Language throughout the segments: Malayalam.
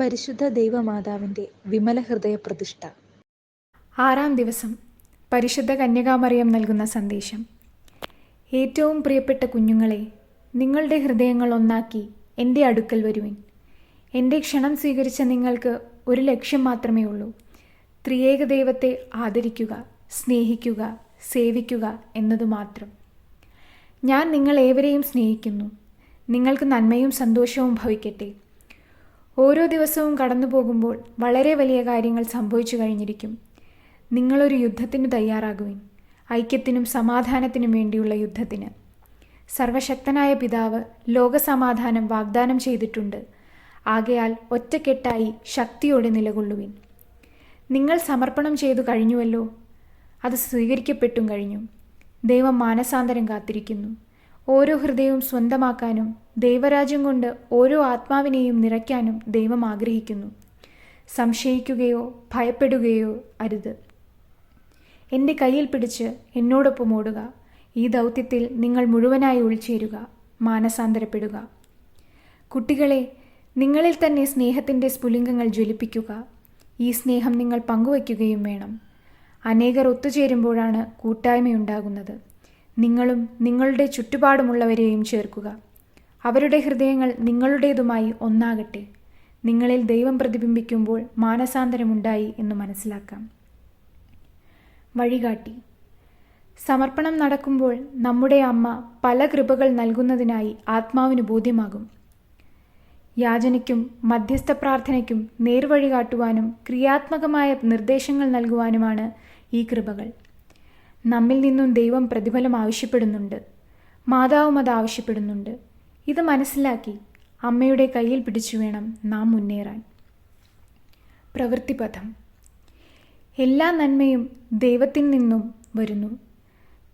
പരിശുദ്ധ ദൈവമാതാവിന്റെ വിമല ഹൃദയ പ്രതിഷ്ഠ ആറാം ദിവസം പരിശുദ്ധ കന്യകാമറിയം നൽകുന്ന സന്ദേശം. ഏറ്റവും പ്രിയപ്പെട്ട കുഞ്ഞുങ്ങളെ നിങ്ങളുടെ ഹൃദയങ്ങൾ ഒന്നാക്കി എന്റെ അടുക്കൽ വരുവിൻ. എന്റെ ക്ഷണം സ്വീകരിച്ച നിങ്ങൾക്ക് ഒരു ലക്ഷ്യം മാത്രമേ ഉള്ളൂ. ത്രിയേക ദൈവത്തെ ആദരിക്കുക സ്നേഹിക്കുക സേവിക്കുക എന്നതു മാത്രം. ഞാൻ നിങ്ങളേവരെയും സ്നേഹിക്കുന്നു. നിങ്ങൾക്ക് നന്മയും സന്തോഷവും ഭവിക്കട്ടെ. ഓരോ ദിവസവും കടന്നു പോകുമ്പോൾ വളരെ വലിയ കാര്യങ്ങൾ സംഭവിച്ചു കഴിഞ്ഞിരിക്കും. നിങ്ങളൊരു യുദ്ധത്തിന് തയ്യാറാകുവിൻ. ഐക്യത്തിനും സമാധാനത്തിനും വേണ്ടിയുള്ള യുദ്ധത്തിന്. സർവശക്തനായ പിതാവ് ലോകസമാധാനം വാഗ്ദാനം ചെയ്തിട്ടുണ്ട്. ആകയാൽ ഒറ്റക്കെട്ടായി ശക്തിയോടെ നിലകൊള്ളുവിൻ. നിങ്ങൾ സമർപ്പണം ചെയ്തു കഴിഞ്ഞുവല്ലോ. അത് സ്വീകരിക്കപ്പെട്ടും കഴിഞ്ഞു. ദൈവം മാനസാന്തരം കാത്തിരിക്കുന്നു. ഓരോ ഹൃദയവും സ്വന്തമാക്കാനും ദൈവരാജ്യം കൊണ്ട് ഓരോ ആത്മാവിനെയും നിറയ്ക്കാനും ദൈവം ആഗ്രഹിക്കുന്നു. സംശയിക്കുകയോ ഭയപ്പെടുകയോ അരുത്. എന്റെ കയ്യിൽ പിടിച്ച് എന്നോടൊപ്പം ഓടുക. ഈ ദൗത്യത്തിൽ നിങ്ങൾ മുഴുവനായി ഉൾച്ചേരുക മാനസാന്തരപ്പെടുക. കുട്ടികളെ നിങ്ങളിൽ തന്നെ സ്നേഹത്തിന്റെ സ്ഫുലിംഗങ്ങൾ ജ്വലിപ്പിക്കുക. ഈ സ്നേഹം നിങ്ങൾ പങ്കുവയ്ക്കുകയും വേണം. അനേകർ ഒത്തുചേരുമ്പോഴാണ് കൂട്ടായ്മയുണ്ടാകുന്നത്. നിങ്ങളും നിങ്ങളുടെ ചുറ്റുപാടുമുള്ളവരെയും ചേർക്കുക. അവരുടെ ഹൃദയങ്ങൾ നിങ്ങളുടേതുമായി ഒന്നാകട്ടെ. നിങ്ങളിൽ ദൈവം പ്രതിബിംബിക്കുമ്പോൾ മാനസാന്തരമുണ്ടായി എന്ന് മനസ്സിലാക്കാം. വഴികാട്ടി. സമർപ്പണം നടക്കുമ്പോൾ നമ്മുടെ അമ്മ പല കൃപകൾ നൽകുന്നതിനായി ആത്മാവിന് ബോധ്യമാകും. യാചനയ്ക്കും മധ്യസ്ഥ പ്രാർത്ഥനയ്ക്കും നേർവഴി കാട്ടുവാനും ക്രിയാത്മകമായ നിർദ്ദേശങ്ങൾ നൽകുവാനുമാണ് ഈ കൃപകൾ. നമ്മിൽ നിന്നും ദൈവം പ്രതിഫലം ആവശ്യപ്പെടുന്നുണ്ട്. മാതാവും അത് ആവശ്യപ്പെടുന്നുണ്ട്. ഇത് മനസ്സിലാക്കി അമ്മയുടെ കയ്യിൽ പിടിച്ചു വേണം നാം മുന്നേറാൻ. പ്രവൃത്തിപഥം. എല്ലാ നന്മയും ദൈവത്തിൽ നിന്നും വരുന്നു.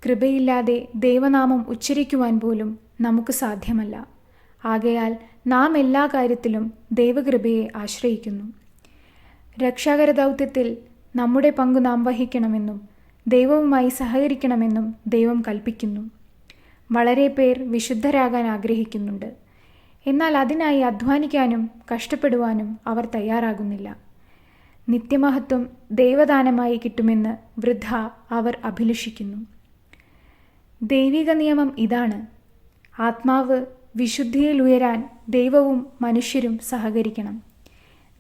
കൃപയില്ലാതെ ദൈവനാമം ഉച്ചരിക്കുവാൻ പോലും നമുക്ക് സാധ്യമല്ല. ആകയാൽ നാം എല്ലാ കാര്യത്തിലും ദൈവകൃപയെ ആശ്രയിക്കുന്നു. രക്ഷാകര ദൗത്യത്തിൽ നമ്മുടെ പങ്ക് നാം വഹിക്കണമെന്നും ദൈവവുമായി സഹകരിക്കണമെന്നും ദൈവം കൽപ്പിക്കുന്നു. വളരെ പേർ വിശുദ്ധരാകാൻ ആഗ്രഹിക്കുന്നുണ്ട്. എന്നാൽ അതിനായി അധ്വാനിക്കാനും കഷ്ടപ്പെടുവാനും അവർ തയ്യാറാകുന്നില്ല. നിത്യമഹത്വം ദൈവദാനമായി കിട്ടുമെന്ന് വൃദ്ധ അവർ അഭിലഷിക്കുന്നു. ദൈവിക നിയമം ഇതാണ്. ആത്മാവ് വിശുദ്ധിയിൽ ഉയരാൻ ദൈവവും മനുഷ്യരും സഹകരിക്കണം.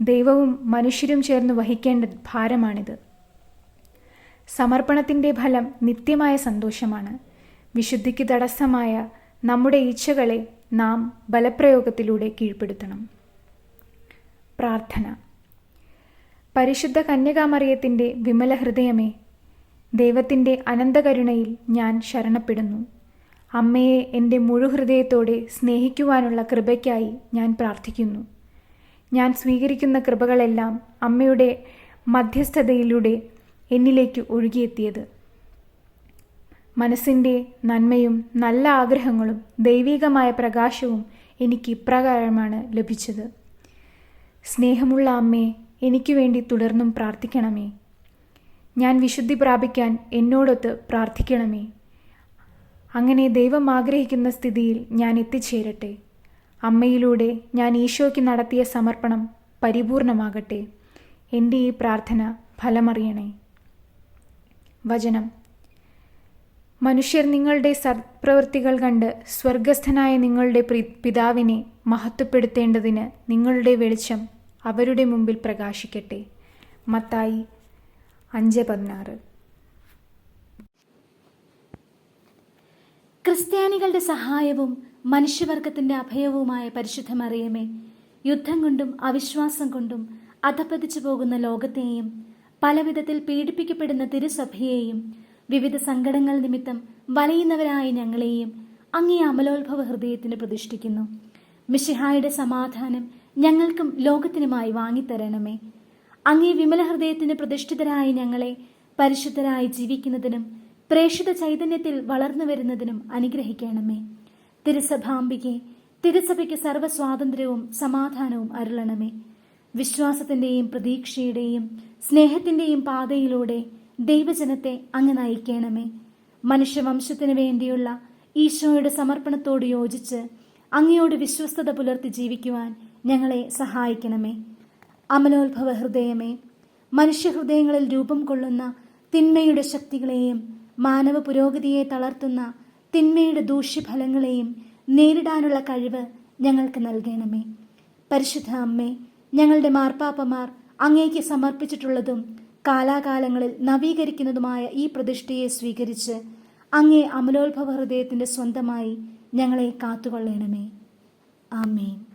ദൈവവും മനുഷ്യരും ചേർന്ന് വഹിക്കേണ്ട ഭാരമാണിത്. സമർപ്പണത്തിന്റെ ഫലം നിത്യമായ സന്തോഷമാണ്. വിശുദ്ധിക്ക് തടസ്സമായ നമ്മുടെ ഈച്ഛകളെ നാം ബലപ്രയോഗത്തിലൂടെ കീഴ്പ്പെടുത്തണം. പ്രാർത്ഥന. പരിശുദ്ധ കന്യകാമറിയത്തിന്റെ വിമല ഹൃദയമേ ദൈവത്തിന്റെ അനന്തകരുണയിൽ ഞാൻ ശരണപ്പെടുന്നു. അമ്മയെ എന്റെ മുഴുഹൃദയത്തോടെ സ്നേഹിക്കുവാനുള്ള കൃപയ്ക്കായി ഞാൻ പ്രാർത്ഥിക്കുന്നു. ഞാൻ സ്വീകരിക്കുന്ന കൃപകളെല്ലാം അമ്മയുടെ മധ്യസ്ഥതയിലൂടെ എന്നിലേക്ക് ഒഴുകിയെത്തിയത്. മനസ്സിന്റെ നന്മയും നല്ല ആഗ്രഹങ്ങളും ദൈവികമായ പ്രകാശവും എനിക്ക് ഇപ്രകാരമാണ് ലഭിച്ചത്. സ്നേഹമുള്ള അമ്മേ എനിക്ക് വേണ്ടി തുടർന്നും പ്രാർത്ഥിക്കണമേ. ഞാൻ വിശുദ്ധി പ്രാപിക്കാൻ എന്നോടൊത്ത് പ്രാർത്ഥിക്കണമേ. അങ്ങനെ ദൈവം ആഗ്രഹിക്കുന്ന സ്ഥിതിയിൽ ഞാൻ എത്തിച്ചേരട്ടെ. അമ്മയിലൂടെ ഞാൻ ഈശോയ്ക്ക് നടത്തിയ സമർപ്പണം പരിപൂർണമാകട്ടെ. എന്റെ ഈ പ്രാർത്ഥന ഫലമറിയണേ. വചനം. മനുഷ്യർ നിങ്ങളുടെ സത്പ്രവൃത്തികൾ കണ്ട് സ്വർഗസ്ഥനായ നിങ്ങളുടെ പിതാവിനെ മഹത്വപ്പെടുത്തേണ്ടതിന് നിങ്ങളുടെ വെളിച്ചം അവരുടെ മുമ്പിൽ പ്രകാശിക്കട്ടെ. മത്തായി അഞ്ച് പതിനാറ്. ക്രിസ്ത്യാനികളുടെ സഹായവും മനുഷ്യവർഗത്തിന്റെ അഭയവുമായ പരിശുദ്ധമറിയമേ യുദ്ധം കൊണ്ടും അവിശ്വാസം കൊണ്ടും അധപ്പതിച്ചു പോകുന്ന ലോകത്തെയും പലവിധത്തിൽ പീഡിപ്പിക്കപ്പെടുന്ന തിരുസഭയെയും വിവിധ സങ്കടങ്ങൾ നിമിത്തം വലയുന്നവരായ ഞങ്ങളെയും അങ്ങേ അമലോത്ഭവ ഹൃദയത്തിന് പ്രതിഷ്ഠിക്കുന്നു. മിഷിഹായുടെ സമാധാനം ഞങ്ങൾക്കും ലോകത്തിനുമായി വാങ്ങിത്തരണമേ. അങ്ങേ വിമല ഹൃദയത്തിന് പ്രതിഷ്ഠിതരായ ഞങ്ങളെ പരിശുദ്ധരായി ജീവിക്കുന്നതിനും പ്രേക്ഷിത ചൈതന്യത്തിൽ വളർന്നു വരുന്നതിനും അനുഗ്രഹിക്കണമേ. തിരുസഭാംബികെ തിരുസഭയ്ക്ക് സർവസ്വാതന്ത്ര്യവും സമാധാനവും അരുളണമേ. വിശ്വാസത്തിന്റെയും പ്രതീക്ഷയുടെയും സ്നേഹത്തിന്റെയും പാതയിലൂടെ ദൈവജനത്തെ അങ്ങ് നയിക്കണമേ. മനുഷ്യവംശത്തിനു വേണ്ടിയുള്ള ഈശോയുടെ സമർപ്പണത്തോട് യോജിച്ച് അങ്ങയോട് വിശ്വസ്തത പുലർത്തി ജീവിക്കുവാൻ ഞങ്ങളെ സഹായിക്കണമേ. അമലോത്ഭവ ഹൃദയമേ മനുഷ്യഹൃദയങ്ങളിൽ രൂപം കൊള്ളുന്ന തിന്മയുടെ ശക്തികളെയും മാനവ പുരോഗതിയെ തളർത്തുന്ന തിന്മയുടെ ദൂഷ്യഫലങ്ങളെയും നേരിടാനുള്ള കഴിവ് ഞങ്ങൾക്ക് നൽകണമേ. പരിശുദ്ധ അമ്മേ ഞങ്ങളുടെ മാർപ്പാപ്പമാർ അങ്ങേക്ക് സമർപ്പിച്ചിട്ടുള്ളതും കാലാകാലങ്ങളിൽ നവീകരിക്കുന്നതുമായ ഈ പ്രതിഷ്ഠയെ സ്വീകരിച്ച് അങ്ങേ അമലോത്ഭവ ഹൃദയത്തിന്റെ സ്വന്തമായി ഞങ്ങളെ കാത്തുകൊള്ളണമേ. ആമേൻ.